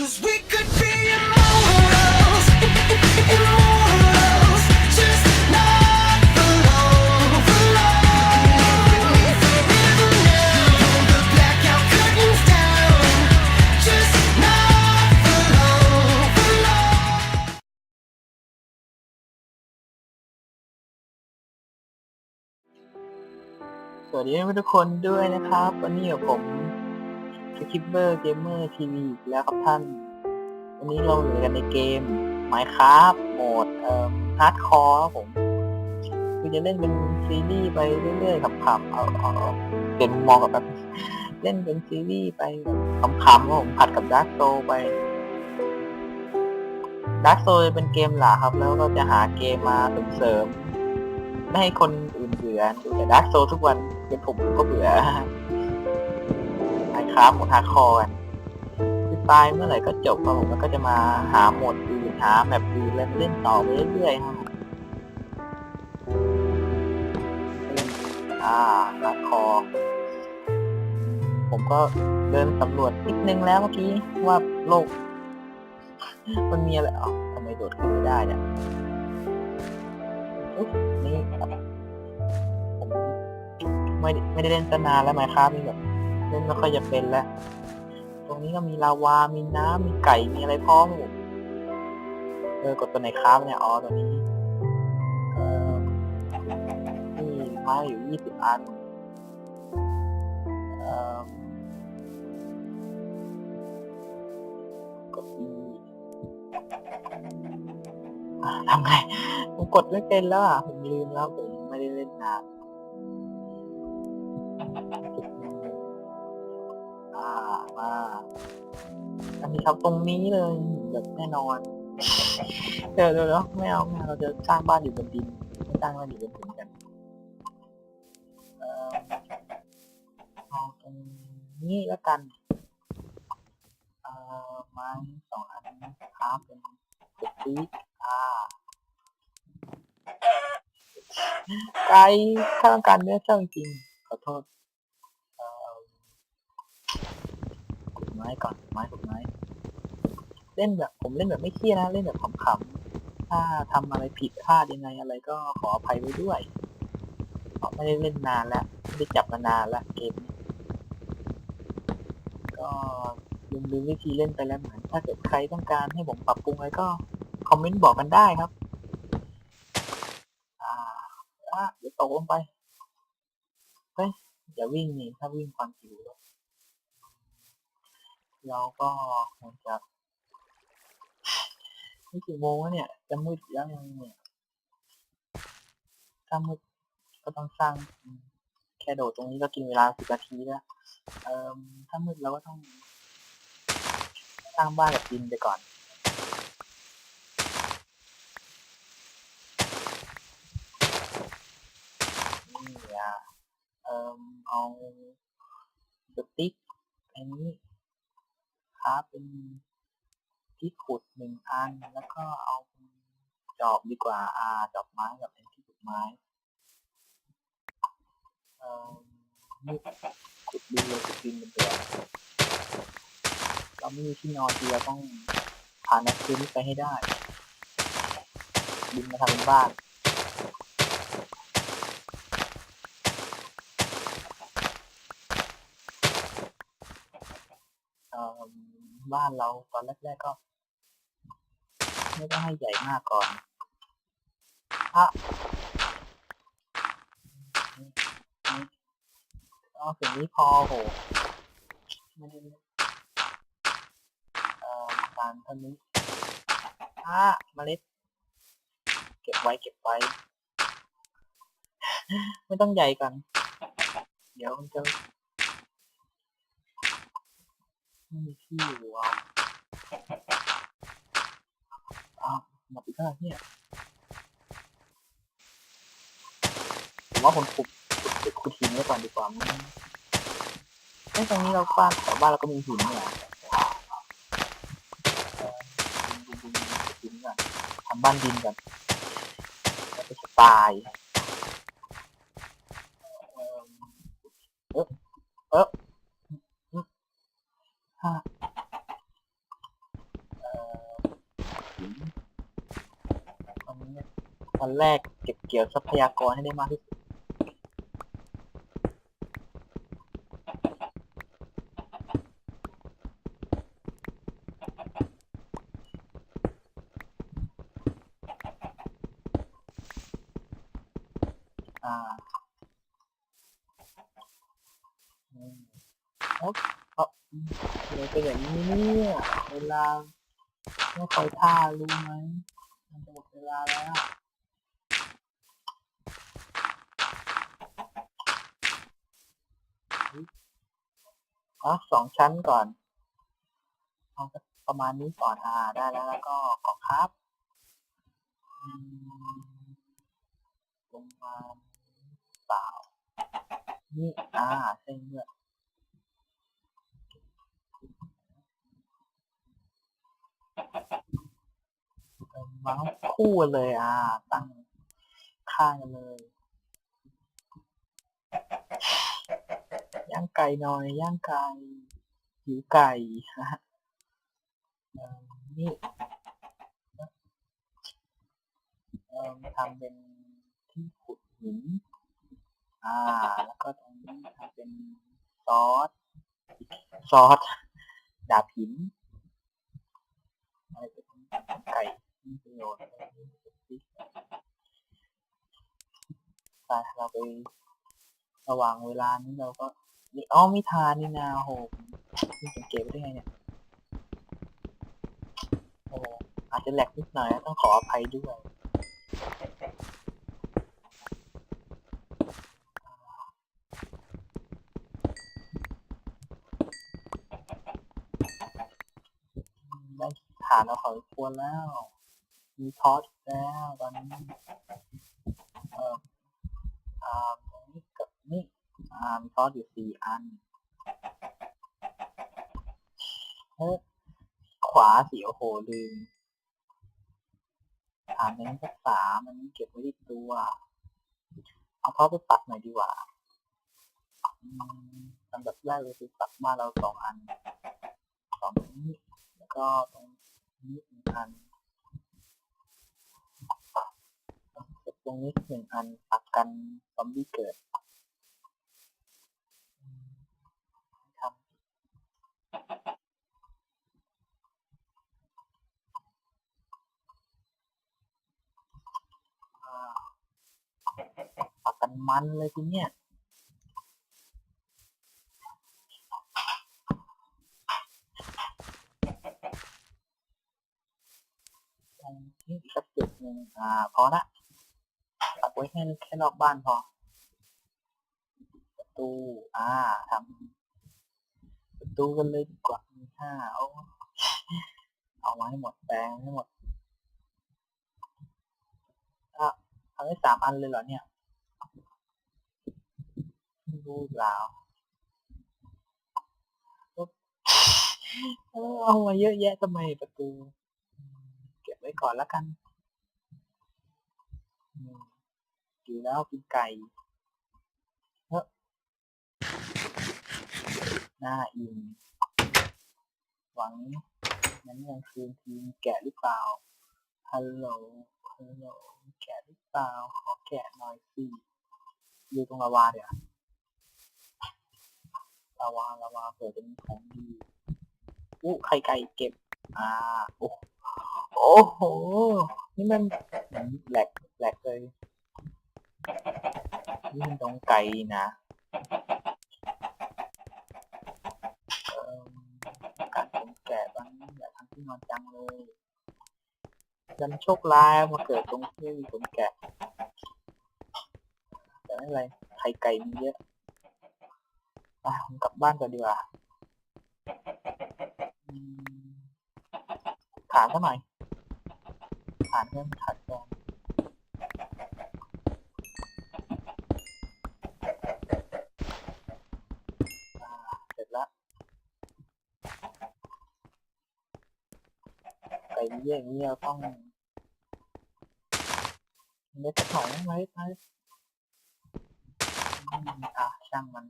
Cause we could be immortals, immortals, just not for long, for long. Forever now, the blackout curtains down, just not for long, for long. สวัสดีทุกคนด้วยนะครับ วันนี้กับผม สคิปเปอร์เกมเมอร์ทีวีอีกแล้วครับท่าน วันนี้เราอยู่กันในเกม Minecraft โหมดเอ่อฮาร์ดคอร์ผม คือจะเล่นเป็นซีรีส์ไปเรื่อยๆขำๆเอาเอาเอาเปลี่ยนมุมองกับแบบเล่นเป็นซีรีส์ไปแบบขำๆครับผมผัดกับดาร์กโซไปดาร์กโซเป็นเกมหลักครับ แล้วก็จะหาเกมมาเสริมไม่ให้คนอื่นเบื่อดูแต่ดาร์กโซทุกวันเป็นผมก็เบื่อ ครับหมดฮาคอร์กันคือตายเมื่อไหร่ก็จบครับผมแล้วก็จะมาหาโหมดอื่นหาแบบอื่นแล้วเล่นต่อไปเรื่อยๆครับอ่าฮาร์ดคอร์ผมก็เดินสำรวจนิดนึงแล้วเมื่อกี้ว่าโลก มันมีอะไรอ๋อทำไมโดดขึ้นไม่ได้เนี่ยนี่ผมไม่ได้ไม่ได้เล่นตั้งนานแล้วไหมครับนี่แบบ เล่นไม่ค่อยจะเป็นแล้ว ตรงนี้ก็มีลาวา มีน้ำมีไก่ มีอะไรพร้อมหมดเออกดตัวไหนครับเนี่ยอ๋อตัวนี้เออนี่ไม้อยู่ยี่สิบอันเออกดทำไงผมกดไม่เป็นแล้วอะผมลืมแล้วผมไม่ได้เล่นนาน อ่ามาอันนี้ครับตรงนี้เลยแบบแน่นอนเดี๋ยวเดี๋ยวเดี๋ยวไม่เอาไม่เอาเราจะสร้างบ้านอยู่บนดินไม่สร้างบ้านอยู่บนดินกันเอ่อเอาตรงนี้แล้วกันเอ่อไม้สองอันครับเป็นสติ๊กอ่าไก่ถ้าต้องการเนื้อเจ้าจริงขอโทษ เอ่อขุด ไม้ก่อนไม้ขุดไม้ เล่นแบบผมเล่นแบบไม่เครียดนะเล่นแบบขำๆถ้าทำอะไรผิดพลาดยังไงอะไรก็ขออภัยไว้ด้วยเพราะไม่ได้เล่นนานแล้วไม่ได้จับมานานแล้วเกมก็ลืมลืมวิธีเล่นไปแล้วเหมือนถ้าเกิดใครต้องการให้ผมปรับปรุงอะไรก็คอมเมนต์บอกกันได้ครับ อ่าเดี๋ยวตกลงไปเฮ้ยอย่าวิ่งนี่ถ้าวิ่งความหิวแล้ว เราก็คงจะนี่กี่โมงแล้วเนี่ย จะมืดแล้วยังเนี่ยถ้ามืดก็ต้องสร้าง แค่โดดตรงนี้ก็กินเวลาสิบนาทีแล้วเอ่อถ้ามืดเราก็ต้อง สร้างบ้านกับดินไปก่อนนี่อะเอ่อเอาสติ๊กอันนี้ ครับเป็นที่ขุดหนึ่งอัน แล้วก็เอาจอบดีกว่าอาจอบไม้กับเป็นที่ขุดไม้เอ่อนี่ขุดดินเลยขุดดินเป็นตัวเราไม่มีที่นอนที่เราต้องผ่านนักคืนนี้ไปให้ได้ดินมาทำเป็นบ้าน เอ่อ บ้านเราตอนแรกๆก็ ไม่ต้องให้ใหญ่มากก่อนอะนี่นี่เอาสิ่งนี้พอโหม่ได้เอ่อการท่านี้อะเมล็ด เก็บไว้เก็บไว้ ไม่ต้องใหญ่กัน เดี๋ยวมันจะ ไม่มีที่อยู่เอาอ้าวหมดอีกแล้วเนี่ยผมว่าผมขุดขุดขุดหินไว้ก่อนดีกว่ามั้งไอ้ตรงนี้เราบ้านแถวบ้านเราก็มีหินเนี่ยหินก่อนทำบ้านดินก่อนจะตายเออเออเอออืมฮะ วันแรกเก็บเกี่ยวทรัพยากรให้ได้มากที่สุดอ่าอืมเอ๊ะเอ้าเลยเป็นอย่างนี้เนี่ยเวลาไม่คอยท่ารู้ไหม มันจะหมดเวลาแล้ว อ๋อสองชั้นก่อนเอาประมาณนี้ก่อนอ่าได้แล้วแล้วก็ขอครับอืมประมาณเปล่านี่อ่าใช่เมื่อเป็นมาคู่เลยอ่า ตั้งข้ากันเลย ย่างไก่หน่อยย่างไก่หิวไก่ฮะนี่เอ่มทำเป็นที่ขุดหินอ่า แล้วก็ตรงนี้ทำเป็นซอสซอสดาบหินอะไรเป็นไก่มีประโยชน์อะไรนี่เป็นพริกไปเราไประหว่างเวลานี้เราก็ อ๋อมีทานนี่นาโหนี่เกตไว้ได้ไงเนี่ยโอ้โหอาจจะแหลกนิดหน่อยนะต้องขออภัยด้วยได้ฐานเราขอควรแล้ว มีทอสแล้วตอนนี้เอ่ออ่าตรงนี้กับนี่ อ่ามีทอสอยู่สี่อันเฮ้ยขวาสีโอ้โหลืมฐานนี้สักสามอันนี้เก็บไว้ที่ตัวเอาทอไปปักหน่อยดีกว่าอันดับแรกเลยคือปักบ้านเราสองอันสองนี้ แล้วก็ตรงนี้หนึ่งอันตรงนี้หนึ่งอันปักกันซอมบี้เกิดอืมทำอ่า ปักกันมันเลยทีเนี้ยตรงนี้อีกสักจุดหนึ่งอ่า พอละปักไว้แค่แค่รอบบ้านพอ ประตู อ่าทำประตูกันเลยดีกว่ามีห้าเอาเอามาให้หมดแปลงให้หมดอะทำได้สามอันเลยเหรอเนี่ย ไม่รู้แล้วเออเอามาเยอะแยะทำไมประตู เก็บไว้ก่อนแล้วกันอืมดีแล้วกินไก่เฮ้อหน้าอิ่มหวังนั้นยังคืนทีมแกะหรือเปล่าฮัลโหลฮัลโหลแกะหรือเปล่าขอแกะหน่อยสิอยู่ตรงลาวาเดี๋ยว ลาวาลาวาเผื่อจะมีของดีอู้ไข่ไก่เก็บ อ่า โอ้โอ้โห นี่มันแหลกแหลกเลย นี่มันตรงไกลนะการผมแก่บ้างอย่าทำที่นอนจังเลยยันโชคร้ายมาเกิดตรงที่มีขนแกะแต่ไม่เป็นไรไข่ไก่มีเยอะ ไปผมกลับบ้านก่อนดีกว่าถามสักหน่อยฐานเรื่องขัดแย้งอ่าเสร็จล้วไก่เยี่ยอย่างนี้เราต้องเล็กหน่อยไหมไปอะช่างมัน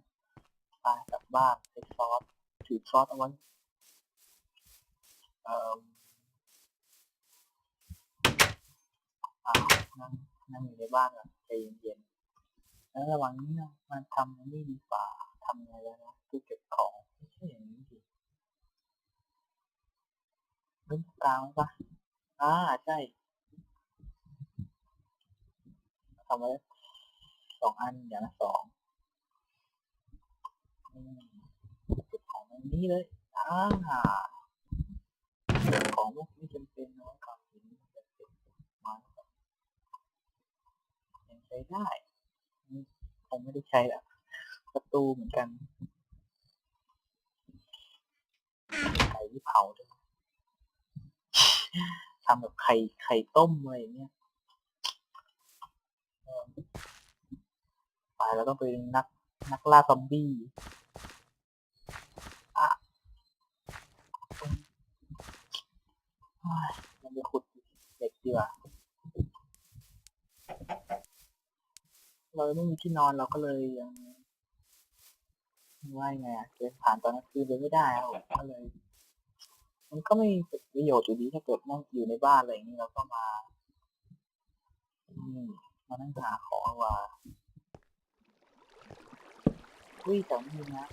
ไปกลับบ้านใส่ซอสถือซอสเอาไว้เอ่อนั่นนั่งอยู่ในบ้านแบบใจเย็นๆแล้วระหว่างนี้นะมาทำอันนี้ดีกว่าทำอะไงแล้วนะคือเก็บของไม่ใช่อย่างนี้ดิเล่นกลางปะอ่าใช่ทำไว้สองอันอย่างละสองอืม เก็บของอันนี้เลยอ่าของพวกไม่จำเป็นนะก่อนหินมันจะเก็บมาแล้วยังใช้ได้อืมคงไม่ได้ใช้ละประตูเหมือนกันไข่ที่เผาด้วยทำแบบไข่ไข่ต้มอะไรเงี้ยไปแล้วต้องเป็นนักนักล่าซอมบี้อะเฮ้ย มันจะขุดเด็กดีกว่าเราไม่มีที่นอนเราก็เลยยังว่ายไงอะเดินผ่านตอนกลางคืนเลยไม่ได้ครับก็เลย มันก็ไม่มีประโยชน์อยู่ดีถ้าเกิดนั่งอยู่ในบ้านอะไรอย่างนี้เราก็มา อืมมานั่งหาของว่าอุ้ยแต่นี่นะ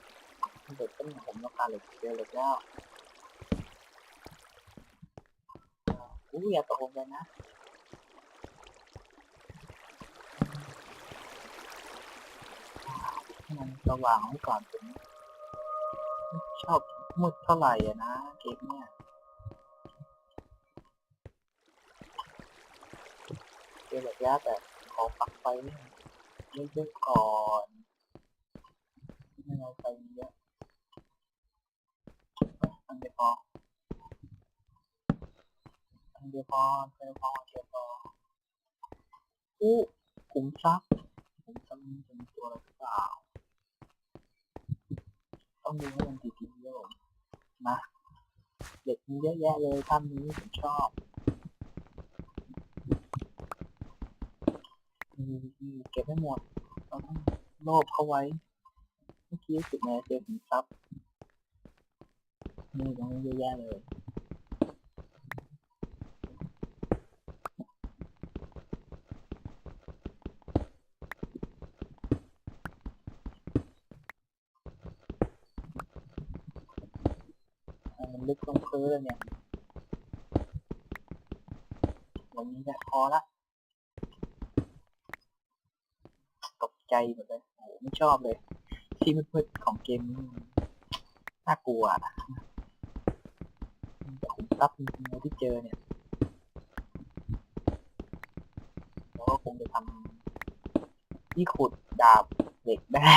เด็กต้นผมต้องการเหล็กเจอเล็กแล้วเอ่ออุ้ยอย่าตกลงไปนะมันสว่างไว้ก่อนผมไม่ชอบมืดเท่าไหร่อะนะเกมเนี่ยเจอแบบยากแต่ขอปักไฟนี่ยเยอะๆก่อนไม่เอาไฟเยอะอันเดียวพอ เดียวพอเดียวพอเดียวพออู้ขุมทรัพย์ขุมทรัพย์มันเป็นตัวอะไรหรือเปล่า ต้องดูให้มันดีๆเยอะนะเด็กมีเยอะแยะเลยท่านนี้ผมชอบมีมีเก็บไม่หมดเราต้องโลภเข้าไว้เมื่อกี้สึกแม่เจอสินทรัพย์นี่ตรงนี้เยอะแยะเลย ลึกลงพื้นเลยเนี่ยวันนี้แหละพอละ ตกใจหมดเลย โอ้โหไม่ชอบเลย ที่มืดๆของเกมนี้น่ากลัวอะแต่ขุมทรัพย์จริงๆเลยที่เจอเนี่ยแล้วก็คงจะทำที่ขุดดาบเหล็กได้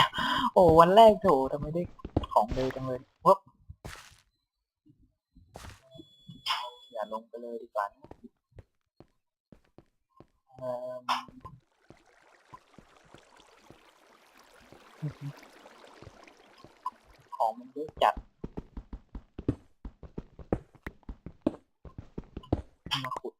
โอ้วันแรกโถทำไมได้ของเร็วจังเลยเฮ้ยอย่าลง ไปเลยดีกว่านะเอ่อของมันเยอะจัดมาขุด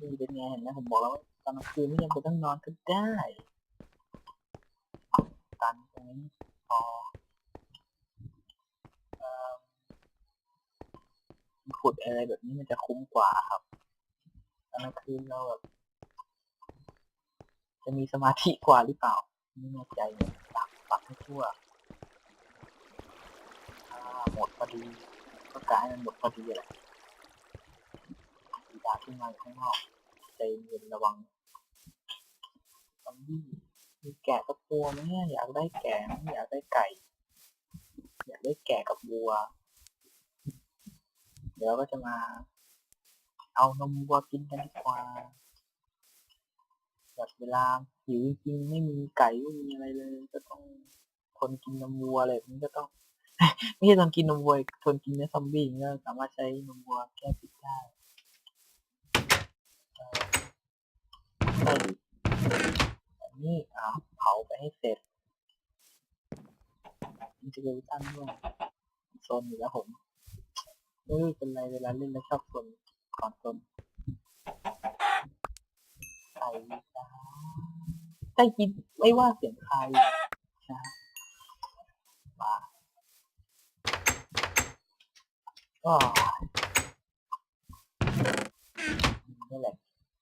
นี่ เห็นไหมผมบอกแล้วตอนกลางคืนไม่ยังไปนต้องนอนก็ได้ตันตรงนี้พอขุดอะไรแบบนี้มันจะคุ้มกว่าครับตอนกลางคืนเราแบบจะมีสมาธิกว่าหรือเปล่าไม่แน่ใจเนี่ยปักปักให้ทั่วหมดพอดีก็กลายมันหมดพอดีแหละดีดาขึ้นมาอยู่ข้างนอก ใจเย็นระวังซอมบี้มีแกะกับวัวไหมเนี่ยอยากได้แกะไหมอยากได้ไก่ อยากได้แกะกับวัว เดี๋ยวก็จะมา เอานมวัวกินกันดีกว่าแบบเวลาหิวจริงไม่มีไก่ไม่มีอะไรเลย ก็ต้องทนกินนมวัวอะไรแบบนี้ก็ต้องไม่ใช่ทนกินนมวัวทนกินเนื้อซอมบี้ก็สามารถใช้นมวัวแก้พิษได้ อันนี้อ่าเผาไปให้เสร็จมันจะเป็ตั้งด้วยโซนอยู่แล้วผมเออเป็นไรเวลาเล่นแล้วชอบสนก่อนสนใส่จ้าได้ยินไม่ว่าเสียงใครนะมาก็นี่แหละ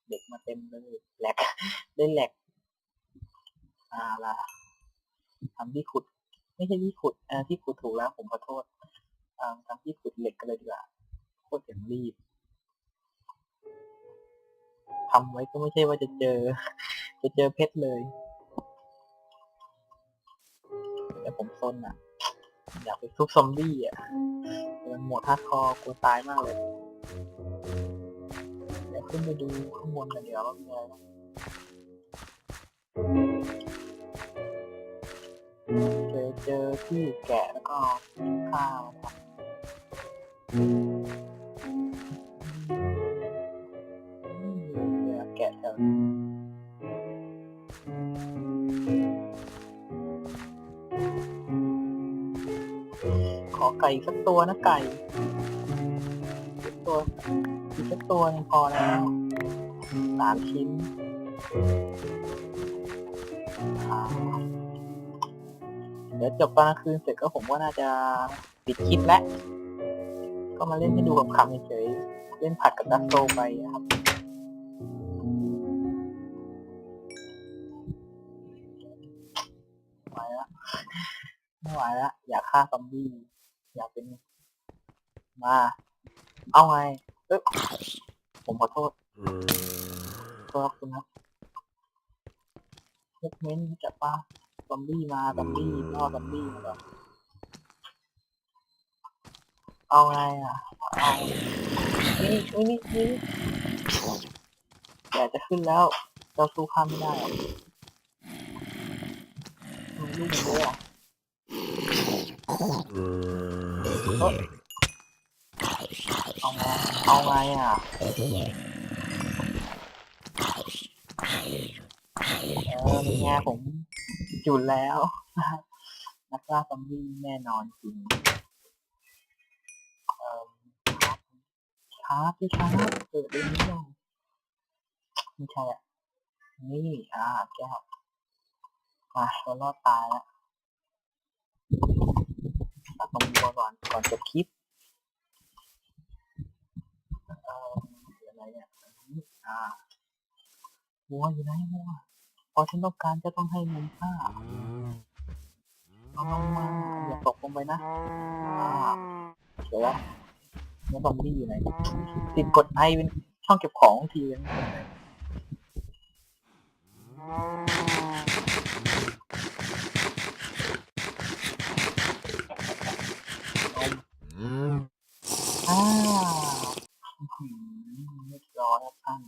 เด็กมาเต็มเลยแหลกได้แหลกอ่าละทำที่ขุด ไม่ใช่ที่ขุดอ่อที่ขุดถูกแล้วผมขอโทษอ่าทำที่ขุดเหล็กกันเลยดีกว่าโคตรเสียงรีบทำไว้ก็ไม่ใช่ว่าจะเจอ จะเจอเพชรเลยแต่ผมซนอะ อยากไปซุปซอมบี้อะมันหมดฮาคอกลัวตายมากเลย ขึ้นไปดูข้างบนกันเดี๋ยวว่ามีอะไรบ้างเจอเจอที่แกะแล้วก็ข้าวครับแกะแถวขอไก่สักตัวนะไก่ สักตัวหนึงพอแล้วสามชิ้นอ่าเดี๋ยวจบตอนกลางคืนเสร็จก็ผมว่าน่าจะปิดคลิปแล้ว ก็มาเล่นให้ดูคำๆเฉยๆเล่นผัดกับดักโซไปครับไม่ไหวแล้วไม่ไหวแล้วอยากฆ่าซอมบี้อยากเป็นมา เอาไง เอ้ยผมขอโทษขอโทษคุณครับเมกเมนต์จับป้าซอมบี้มาซอมบี้ล่อซอมบี้มาก่อนเอาไงอะเอานี่นี่นี่นี่อยากจะขึ้นแล้ว เราสู้ข้ามไม่ได้หรอกมันลูกมันเยอะอะเอ้ย เอาไงอะเออนี่ไงผมหยุดแล้วนักล่าซอมบี้แน่นอนจริงเออชาร์จพี่ชาร์จเปิดเองนี่ยังไม่ใช่อะนี่อ่าแก้วมาเรารอดตายแล้วตัดนมวัวก่อนก่อนจบคลิป เออเดี๋ยอะไรเนี่ยอันนี้อ่าวัวอยู่ไหนวัวพอฉันต้องการจะต้องให้นมข้าเอาลงมาอย่าตกลงไปนะอ่าเดี๋ยวละแล้วซอมบี้อยู่ไหนติดกดไอเป็นช่องเก็บของทีนอ้าวอื้อหือ เรียบร้อยครับท่าน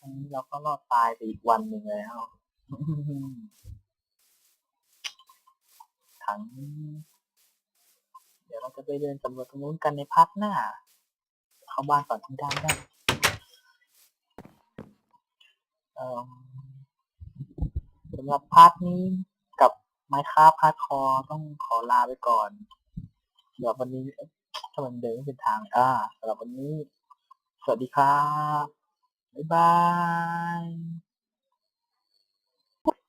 อันนี้เราก็รอดตายไปอีกวันหนึ่งแล้วถัง เดี๋ยวเราจะไปเดินสำรวจตรงนู้นกันในพาร์ทหน้า เข้าบ้านก่อนที่ด้ได้เอ่อสำหรับพาร์ทนี้กับไมค์ค a f t พาร์ทคอต้องขอลาไปก่อน เดี๋ยววันนี้ ถ้ามันเดินไม่เป็นทางอ่าสำหรับวันนี้ สวัสดีครับ บ๊ายบาย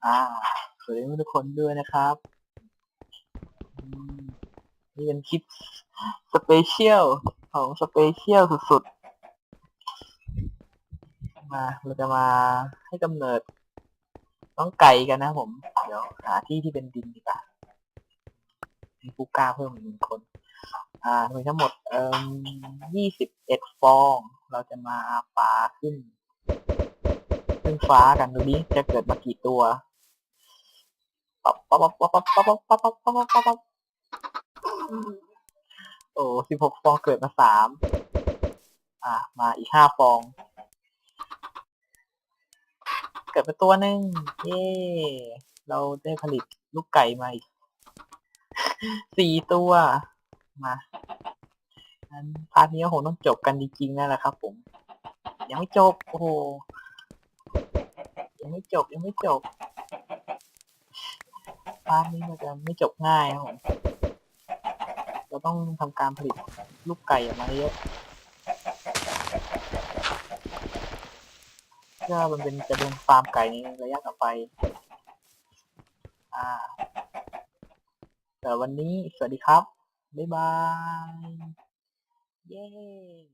อ่า สวัสดีทุกคนด้วยนะครับนี่เป็นคลิปสเปเชียลของสเปเชียลสุดๆ มาเราจะมาให้กำเนิดน้องไก่กันนะผม เดี๋ยวหาที่ที่เป็นดินดีกว่ามีผู้กล้าเพิ่มอีกหนึ่งคน อ่ามีทั้งหมดเอ่อยี่สิบเอ็ดฟอง เราจะมาปาขึ้น ขึ้นฟ้ากันดูนี้จะเกิดมากี่ตัวปั๊บปั๊บปั๊บปั๊บปั๊บปั๊บปั๊บปั๊บปั๊บปั๊บปั๊บโอ้สิบหกฟองเกิดมาสามอะมาอีกห้าฟอง เกิดมาตัวหนึ่งเย้เราได้ผลิตลูกไก่มาอีกสี่ตัว มาอันพาร์ทนี้ก็คงต้องจบกันจริงๆนั่นแหละครับ ผม ยังไม่จบ โอ้โห ยังไม่จบยังไม่จบพาร์ทนี้มันจะไม่จบง่ายครับผม เราต้องทำการผลิตลูกไก่ออกมาเยอะเพื่อมันเป็นจะเป็นฟาร์มไก่ในระยะต่อไป อ่า แต่วันนี้สวัสดีครับ Bye-bye! Yay!